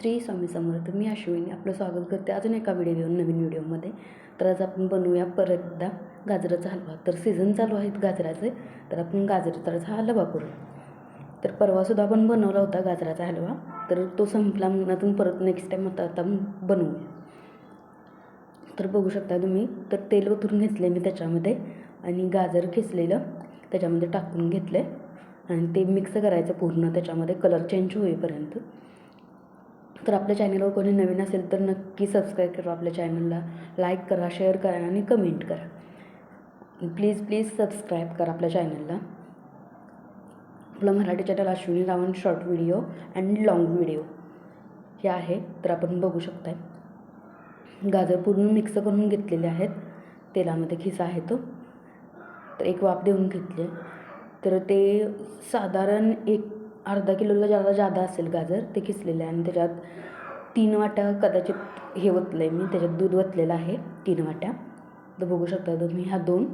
श्री स्वामी समर्थ. मी अश्विनी. आपलं स्वागत करते अजून एका व्हिडिओ नवीन व्हिडिओमध्ये तर आज आपण बनवूया परत एकदा गाजराचा हलवा. तर सीझन चालू आहेत गाजराचे. तर आपण गाजराचा हलवा करू. तर परवासुद्धा आपण बनवला होता गाजराचा हलवा. तर तो संपला म्हणून परत नेक्स्ट टाईम आता आता बनवूया. तर बघू शकता तुम्ही तर तेल ओतून घेतले मी त्याच्यामध्ये. आणि गाजर खेचलेलं त्याच्यामध्ये टाकून घेतलं आणि ते मिक्स करायचं पूर्ण त्याच्यामध्ये. कलर चेंज होईपर्यंत. तर आपल्या चॅनलवर कोणी नवीन असेल तर नक्की सबस्क्राईब करा आपल्या चॅनलला. लाईक करा शेअर करा आणि कमेंट करा. प्लीज प्लीज सबस्क्राईब करा आपल्या चॅनलला. आपलं Marathi channel Ashwini Ravan short video and long video हे आहे तर आपण बघू शकताय. गाजर पूर्ण मिक्स करून घेतलेले आहेत. तेलामध्ये खिसा आहे तो. तर एक वाफ देऊन घेतले तर ते साधारण एक अर्धा किलोला ज्यादा जादा असेल गाजर ते किसलेलं आहे आणि त्याच्यात तीन वाट्या कदाचित हे ओतलं आहे मी त्याच्यात दूध ओतलेलं आहे तीन वाट्या. तर बघू शकता तुम्ही ह्या दोन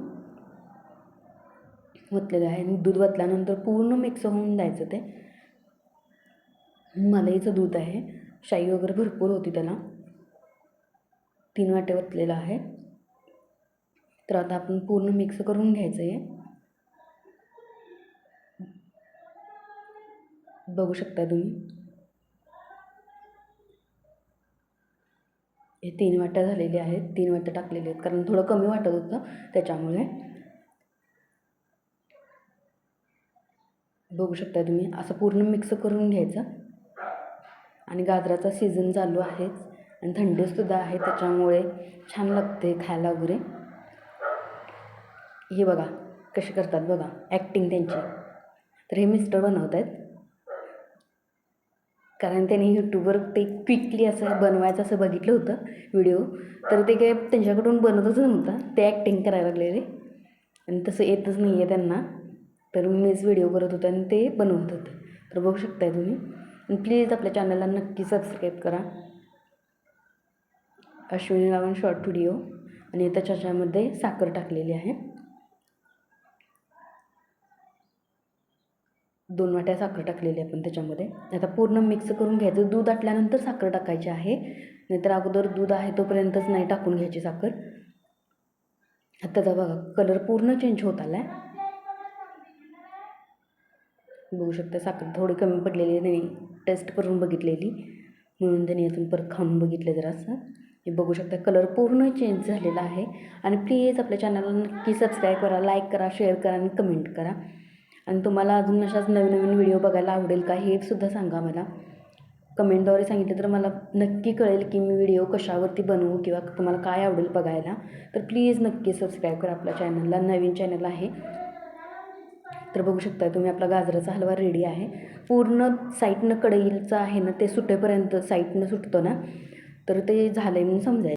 ओतलेलं आहे आणि दूध ओतल्यानंतर पूर्ण मिक्स होऊन द्यायचं ते. मलाईचं दूध आहे. शाई वगैरे भरपूर होती त्याला. तीन वाटे ओतलेलं आहे. तर आता आपण पूर्ण मिक्स करून घ्यायचं आहे. बघू शकता तुम्ही. हे तीन वाट्या झालेले आहेत. तीन वाट्या टाकलेले आहेत. कारण थोडं कमी वाटत होतं. त्याच्यामुळे बघू शकता तुम्ही. असं पूर्ण मिक्स करून घ्यायचं. आणि गाजराचा सीझन चालू आहेच आणि थंडीसुद्धा आहे. त्याच्यामुळे छान लागते खायला वगैरे. हे बघा कसे करतात बघा. ॲक्टिंग त्यांची. तर हे मिस्टर बनवत आहेत कारण त्यांनी यूट्यूबवर ते क्विकली असं बनवायचं असं बघितलं होतं व्हिडिओ तर ते काय त्यांच्याकडून बनतच नव्हता. ते ॲक्टिंग करायला लागलेले आणि तसं येतच नाही आहे त्यांना. तर मीच व्हिडिओ करत होते आणि ते बनवत होते. तर बघू शकताय तुम्ही. आणि प्लीज आपल्या चॅनलला नक्की सबस्क्राईब करा. अश्विनी रावण शॉर्ट व्हिडिओ आणि त्याच्यामध्ये साखर टाकलेली आहे. दोन वाट्या साखर टाकलेली आपण त्याच्यामध्ये. आता पूर्ण मिक्स करून घ्यायचं. दूध आटल्यानंतर साखर टाकायची आहे. नाहीतर अगोदर दूध आहे तोपर्यंतच नाही टाकून घ्यायची साखर. आता त्याचा बघा कलर पूर्ण चेंज होत आला आहे बघू शकता साखर थोडी कमी पडलेली नाही टेस्ट करून बघितलेली. म्हणून त्यांनी अजून परत खाऊन बघितलं जरासं. हे बघू शकता कलर पूर्ण चेंज झालेला आहे. आणि प्लीज आपल्या चॅनलला नक्की सबस्क्राईब करा लाईक करा शेअर करा आणि कमेंट करा. आणि तुम्हाला अजून अशाच नवीन नवीन व्हिडिओ बघायला आवडेल का हे सुद्धा सांगा मला. कमेंटद्वारे सांगितलं तर मला नक्की कळेल की मी व्हिडिओ कशावरती बनवू किंवा तुम्हाला काय आवडेल बघायला. तर प्लीज नक्की सबस्क्राईब करा आपल्या चॅनलला नवीन चॅनल आहे. तर बघू शकता तुम्ही आपला गाजराचा हलवा रेडी आहे. पूर्ण साईडनं कढईचं आहे ना ते सुटेपर्यंत साईडनं सुटतो ना. तर ते झालं आहे म्हणून समजायचं.